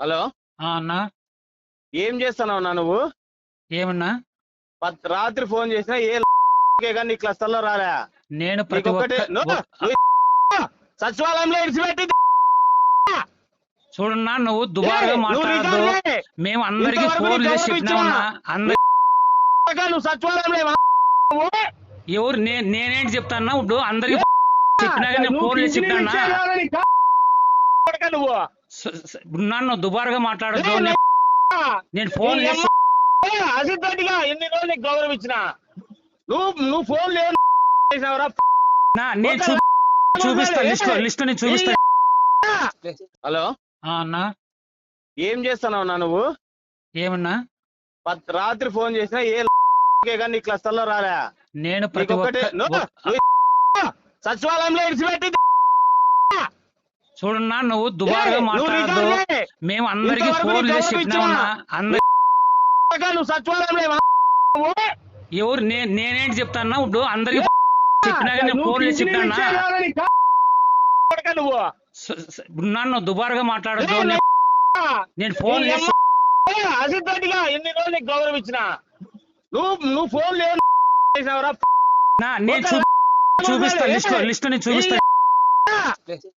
Hello? అన్నా. ఏం చేస్తున్నావు నా నువ్వు? ఏమన్నా? రాత్రి ఫోన్ చేసినా ఏ కానీ నీ క్లస్టర్లో రాలే. నేను ప్రతి నీకు ఒకటే ఒక్క నువ్వు- ఒక్క- నువ్వు సచివాలయంలో ఇడిచిపెట్టి చూడన్నా నువ్వు దుబారుగా చేయి. మేము అందరికి ఫోన్ చేసి చెప్పినామన్నా? అందరి నువ్వు సచివాలయంలో? ఎవరు? నేనేంటి చెప్తాన్నా? ఇప్పుడు అందరికి చెప్పినా ఫోన్ చేసి చెప్పినా నువ్వు నన్ను దుబారుగా మాట్లాడద్దు నేను- ఫోన్ ఏ, అసిద్ధంగా ఎన్ని రోజులు నీకు గౌరవం ఇచ్చిన? నువ్వు నువ్వు ఫోన్ లేవు చేసినావురా? నా నేను చూపిస్తా లిస్ట్ లిస్ట్ నేను చూపిస్తా. హలో? అన్నా. ఏం చేస్తున్నావు నా నువ్వు? ఏమన్నా? రాత్రి ఫోన్ చేసినా ఏ కానీ నీ క్లస్టర్లో రాలే. నేను ప్రతి ఒకటే ఒక్క నువ్వు- ఒక్క- నువ్వు సచివాలయంలో ఇడిచిపెట్టి చూడన్నా నువ్వు దుబారుగా చేయి. మేము అందరికి ఫోన్ చేసి ఎవరు చెప్పినామన్నా? అందరి? ఎవరు? నేనేంటి చెప్తాన్నా? ఇప్పుడు అందరికి చెప్పినా కానీ నేను ఫోన్ చేసి చెప్పినా నువ్వు? నన్ను దుబారుగా మాట్లాడద్దు. ఏయ్, నేను- ఫోన్ చేసి అసిద్ధంగా ఎన్ని రోజులు నీకు గౌరవం ఇచ్చిన? నువ్వు నువ్వు ఫోన్ లేవు నేను చూపిస్తా లిస్ట్ లిస్ట్ నేను చూపిస్తా.